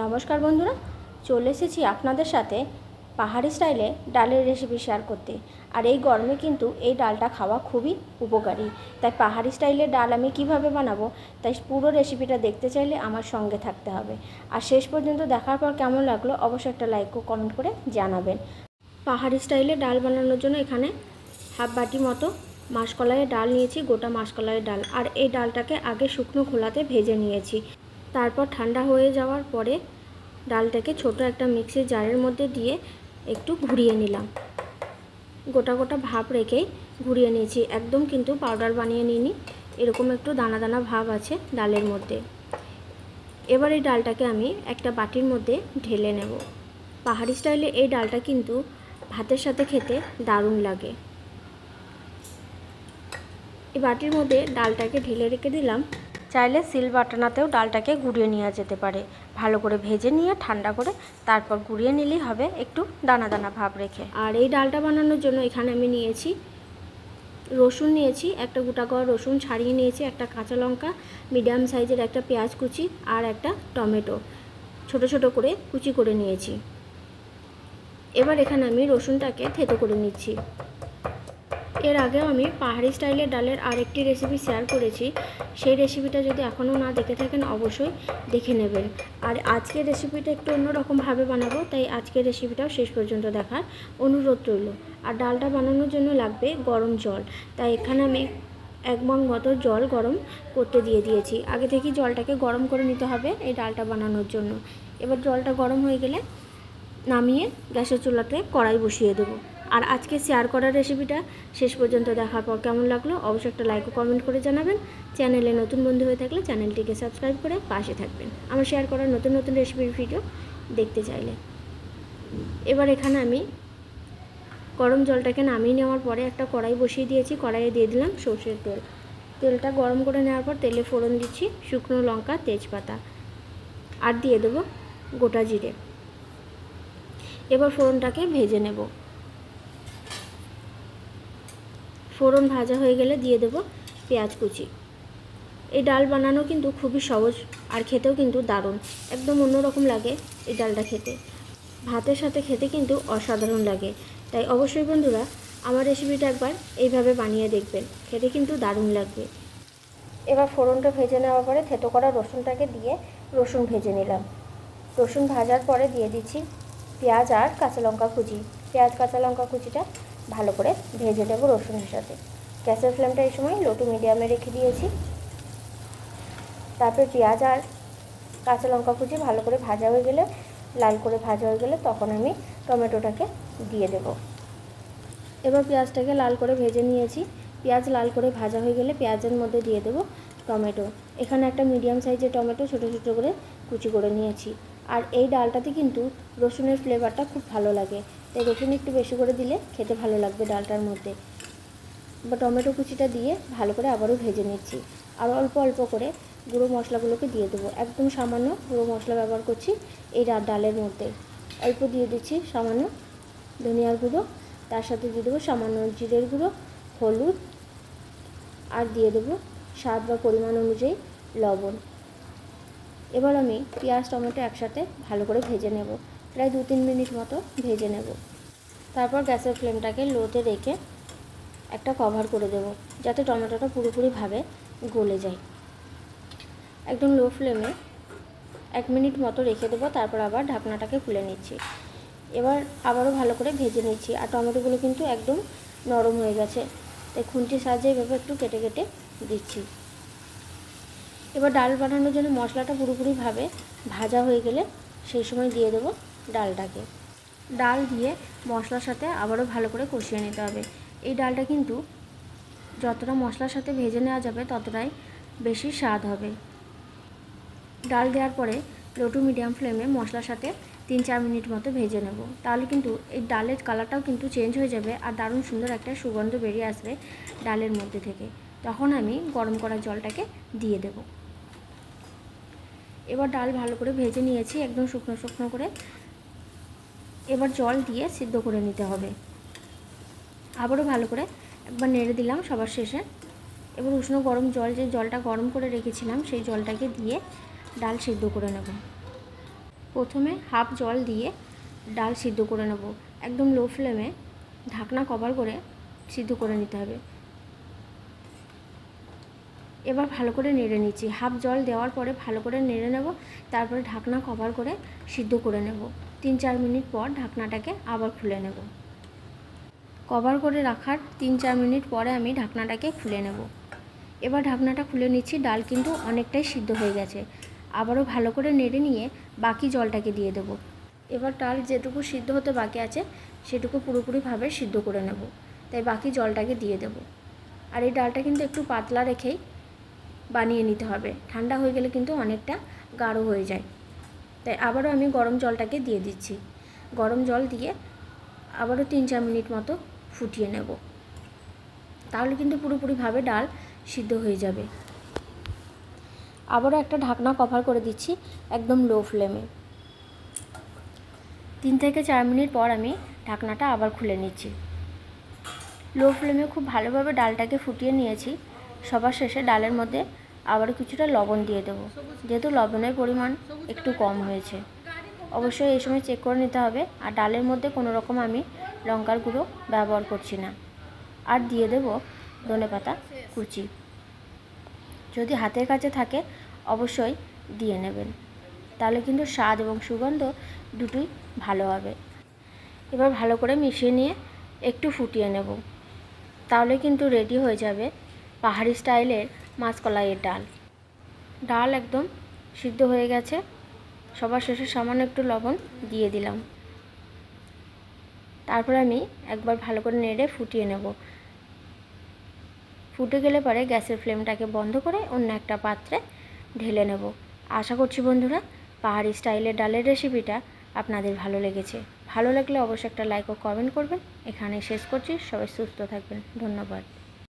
নমস্কার বন্ধুরা, চলে এসেছি আপনাদের সাথে পাহাড়ি স্টাইলে ডালের রেসিপি শেয়ার করতে। আর এই গরমে কিন্তু এই ডালটা খাওয়া খুবই উপকারী। তাই পাহাড়ি স্টাইলের ডাল আমি কীভাবে বানাবো, তাই পুরো রেসিপিটা দেখতে চাইলে আমার সঙ্গে থাকতে হবে। আর শেষ পর্যন্ত দেখার পর কেমন লাগল অবশ্যই একটা লাইক ও কমেন্ট করে জানাবেন। পাহাড়ি স্টাইলে ডাল বানানোর জন্য এখানে হাফ বাটি মতো মাসকলাইয়ের ডাল নিয়েছি, গোটা মাসকলাইয়ের ডাল। আর এই ডালটাকে আগে শুকনো খোলাতে ভেজে নিয়েছি। তারপর ঠান্ডা হয়ে যাওয়ার পরে ডালটাকে ছোট একটা মিক্সির জারের মধ্যে দিয়ে একটু ঘুরিয়ে নিলাম। গোটা গোটা ভাব রেখেই ঘুরিয়ে নিয়েছি। একদম কিন্তু পাউডার বানিয়ে নিইনি। এরকম একটু দানা দানা ভাব আছে ডালের মধ্যে। এবার এই ডালটাকে আমি একটা বাটির মধ্যে ঢেলে নেব। পাহাড়ি স্টাইলে এই ডালটা কিন্তু ভাতের সাথে খেতে দারুণ লাগে। এই বাটির মধ্যে ডালটাকে ঢেলে রেখে দিলাম। চাইলে সিল বাটানাতেও ডালটাকে গুঁড়িয়ে নেওয়া যেতে পারে। ভালো করে ভেজে নিয়ে ঠান্ডা করে তারপর গুঁড়িয়ে নিলেই হবে একটু দানা দানা ভাব রেখে। আর এই ডালটা বানানোর জন্য এখানে আমি নিয়েছি রসুন নিয়েছি, একটা গোটা গড় রসুন ছাড়িয়ে নিয়েছি, একটা কাঁচা লঙ্কা, মিডিয়াম সাইজের একটা পেঁয়াজ কুচি আর একটা টমেটো। ছোট ছোট করে কুচি করে নিয়েছি। এবার এখানে আমি রসুনটাকে থেতো করে নিচ্ছি। এর আগেও আমি পাহাড়ি স্টাইলের ডালের আরেকটি রেসিপি শেয়ার করেছি। সেই রেসিপিটা যদি এখনও না দেখে থাকেন, অবশ্যই দেখে নেবেন। আর আজকের রেসিপিটা একটু অন্যরকমভাবে বানাবো, তাই আজকের রেসিপিটাও শেষ পর্যন্ত দেখার অনুরোধ রইল। আর ডালটা বানানোর জন্য লাগবে গরম জল। তাই এখানে আমি এক মগ মতো জল গরম করতে দিয়ে দিয়েছি। আগে থেকেই জলটাকে গরম করে নিতে হবে এই ডালটা বানানোর জন্য। এবার জলটা গরম হয়ে গেলে নামিয়ে গ্যাসের চুলাতে কড়াই বসিয়ে দেবো। আর আজকে শেয়ার করা রেসিপিটা শেষ পর্যন্ত দেখার পর কেমন লাগল অবশ্যই একটা লাইক ও কমেন্ট করে জানাবেন। চ্যানেলে নতুন বন্ধু হয়ে থাকলে চ্যানেলটিকে সাবস্ক্রাইব করে পাশে থাকবেন। আমার শেয়ার করা নতুন নতুন রেসিপির ভিডিও দেখতে চাইলে। এবার এখানে আমি গরম জলটাকে নামিয়ে নেওয়ার পরে একটা কড়াই বসিয়ে দিয়েছি। কড়াইয়ে দিয়ে দিলাম সর্ষের তেল। তেলটা গরম করে নেওয়ার পর তেলে ফোড়ন দিচ্ছি শুকনো লঙ্কা, তেজপাতা আর দিয়ে দেবো গোটা জিরে। এবার ফোড়নটাকে ভেজে নেব। ফোড়ন ভাজা হয়ে গেলে দিয়ে দেবো পেঁয়াজ কুচি। এই ডাল বানানো কিন্তু খুবই সহজ আর খেতেও কিন্তু দারুণ। একদম অন্যরকম লাগে এই ডালটা খেতে। ভাতের সাথে খেতে কিন্তু অসাধারণ লাগে। তাই অবশ্যই বন্ধুরা আমার রেসিপিটা একবার এইভাবে বানিয়ে দেখবেন। খেতে কিন্তু দারুণ লাগবে। এবার ফোড়নটা ভেজে নেওয়ার পরে থেতো করা রসুনটাকে দিয়ে রসুন ভেজে নিলাম। রসুন ভাজার পরে দিয়ে দিচ্ছি পেঁয়াজ আর কাঁচা লঙ্কা কুচি। পেঁয়াজ কাঁচা লঙ্কা কুচিটা ভালো করে ভেজে নেব রসুনের সাথে গ্যাসের ফ্লেমটা এই সময় লো টু মিডিয়ামে রেখে দিয়েছি। তারপরে পেঁয়াজ আর কাঁচা লঙ্কা কুচি ভালো করে ভাজা হয়ে গেলে, লাল করে ভাজা হয়ে গেলে তখন আমি টমেটোটাকে দিয়ে দেব। এবার পেঁয়াজটাকে লাল করে ভেজে নিয়েছি। পেঁয়াজ লাল করে ভাজা হয়ে গেলে পেঁয়াজের মধ্যে দিয়ে দেবো টমেটো। এখানে একটা মিডিয়াম সাইজের টমেটো ছোটো ছোটো করে কুচি করে নিয়েছি। আর এই ডালটাতে কিন্তু রসুনের ফ্লেভারটা খুব ভালো লাগে। তাই রসুন একটু বেশি করে দিলে খেতে ভালো লাগবে ডালটার মধ্যে। বা টমেটো কুচিটা দিয়ে ভালো করে আবারও ভেজে নিচ্ছি। আর অল্প অল্প করে গুঁড়ো মশলাগুলোকে দিয়ে দেবো। একদম সামান্য গুঁড়ো মশলা ব্যবহার করছি এই ডালের মধ্যে। অল্প দিয়ে দিচ্ছি সামান্য ধনিয়ার গুঁড়ো। তার সাথে দিয়ে দেবো সামান্য জিরের গুঁড়ো, হলুদ। আর দিয়ে দেবো স্বাদ বা পরিমাণ অনুযায়ী লবণ। এবার আমি পেঁয়াজ, টমেটো একসাথে ভালো করে ভেজে নেব। প্রায় দু তিন মিনিট মতো ভেজে নেব। তারপর গ্যাসের ফ্লেমটাকে লোতে রেখে একটা কভার করে দেব, যাতে টমেটোটা পুরোপুরিভাবে গলে যায়। একদম লো ফ্লেমে এক মিনিট মতো রেখে দেবো, তারপর আবার ঢাকনাটাকে খুলে নিচ্ছি। এবার আবারও ভালো করে ভেজে নিচ্ছি, আর টমেটোগুলো কিন্তু একদম নরম হয়ে গেছে। তাই খুন্তির সাহায্যে এভাবে একটু কেটে কেটে দিচ্ছি। এবার ডাল বানানোর জন্য মশলাটা পুরোপুরিভাবে ভাজা হয়ে গেলে সেই সময় দিয়ে দেবো ডালটাকে। ডাল দিয়ে মশলার সাথে আবারও ভালো করে কষিয়ে নিতে হবে। এই ডালটা কিন্তু যতটা মশলার সাথে ভেজে নেওয়া যাবে ততটাই বেশি স্বাদ হবে। ডাল দেওয়ার পরে লো টু মিডিয়াম ফ্লেমে মশলার সাথে তিন চার মিনিট মতো ভেজে নেব। তাহলে কিন্তু এই ডালের কালারটাও কিন্তু চেঞ্জ হয়ে যাবে আর দারুণ সুন্দর একটা সুগন্ধ বেরিয়ে আসবে ডালের মধ্যে থেকে। তখন আমি গরম করা জলটাকে দিয়ে দেব। এবার ডাল ভালো করে ভেজে নিয়েছি, একদম শুকনো শুকনো করে। এবার জল দিয়ে সিদ্ধ করে নিতে হবে। আবারও ভালো করে একবার নেড়ে দিলাম সবার শেষে। এবার উষ্ণ গরম জল, যে জলটা গরম করে রেখেছিলাম, সেই জলটাকে দিয়ে ডাল সিদ্ধ করে নেব। প্রথমে হাফ জল দিয়ে ডাল সিদ্ধ করে নেব। একদম লো ফ্লেমে ঢাকনা কভার করে সিদ্ধ করে নিতে হবে। এবার ভালো করে নেড়ে নিচ্ছি। হাফ জল দেওয়ার পরে ভালো করে নেড়ে নেব, তারপরে ঢাকনা কভার করে সিদ্ধ করে নেব। তিন চার মিনিট পর ঢাকনাটাকে আবার খুলে নেব। কভার করে রাখার তিন চার মিনিট পরে আমি ঢাকনাটাকে খুলে নেব। এবার ঢাকনাটা খুলে নিচ্ছি, ডাল কিন্তু অনেকটাই সিদ্ধ হয়ে গেছে। আবারও ভালো করে নেড়ে নিয়ে বাকি জলটাকে দিয়ে দেবো। এবার ডাল যেটুকু সিদ্ধ হতে বাকি আছে, সেটুকু পুরোপুরিভাবে সিদ্ধ করে নেব। তাই বাকি জলটাকে দিয়ে দেব। আর এই ডালটা কিন্তু একটু পাতলা রেখেই বানিয়ে নিতে হবে। ঠান্ডা হয়ে গেলে কিন্তু অনেকটা গাঢ় হয়ে যায়। তাই আবারও আমি গরম জলটাকে দিয়ে দিচ্ছি। গরম জল দিয়ে আবারও তিন চার মিনিট মতো ফুটিয়ে নেব। তাহলে কিন্তু পুরোপুরিভাবে ডাল সিদ্ধ হয়ে যাবে। আবারও একটা ঢাকনা কভার করে দিচ্ছি একদম লো ফ্লেমে। তিন থেকে চার মিনিট পর আমি ঢাকনাটা আবার খুলে নিচ্ছি। লো ফ্লেমে খুব ভালোভাবে ডালটাকে ফুটিয়ে নিয়েছি। সবার শেষে ডালের মধ্যে আবার কিছুটা লবণ দিয়ে দেবো। যেহেতু লবণের পরিমাণ একটু কম হয়েছে। অবশ্যই এই সময় চেক করে নিতে হবে। আর ডালের মধ্যে কোনো রকম আমি লঙ্কার গুঁড়ো ব্যবহার করছি না। আর দিয়ে দেব ধনে পাতা কুচি। যদি হাতের কাছে থাকে, অবশ্যই দিয়ে নেবেন। তাহলে কিন্তু স্বাদ এবং সুগন্ধ দুটোই ভালো হবে। এবার ভালো করে মিশিয়ে নিয়ে একটু ফুটিয়ে নেব। তাহলে কিন্তু রেডি হয়ে যাবে পাহাড়ি স্টাইলের মাছকলাইয়ের ডাল। ডাল একদম সিদ্ধ হয়ে গেছে। সবার শেষে সামান্য একটু লবণ দিয়ে দিলাম। তারপর আমি একবার ভালো করে নেড়ে ফুটিয়ে নেব। ফুটে গেলে পরে গ্যাসের ফ্লেমটাকে বন্ধ করে অন্য একটা পাত্রে ঢেলে নেব। আশা করছি বন্ধুরা, পাহাড়ি স্টাইলের ডালের রেসিপিটা আপনাদের ভালো লেগেছে। ভালো লাগলে অবশ্যই একটা লাইক ও কমেন্ট করবেন। এখানে শেষ করছি। সবাই সুস্থ থাকবেন। ধন্যবাদ।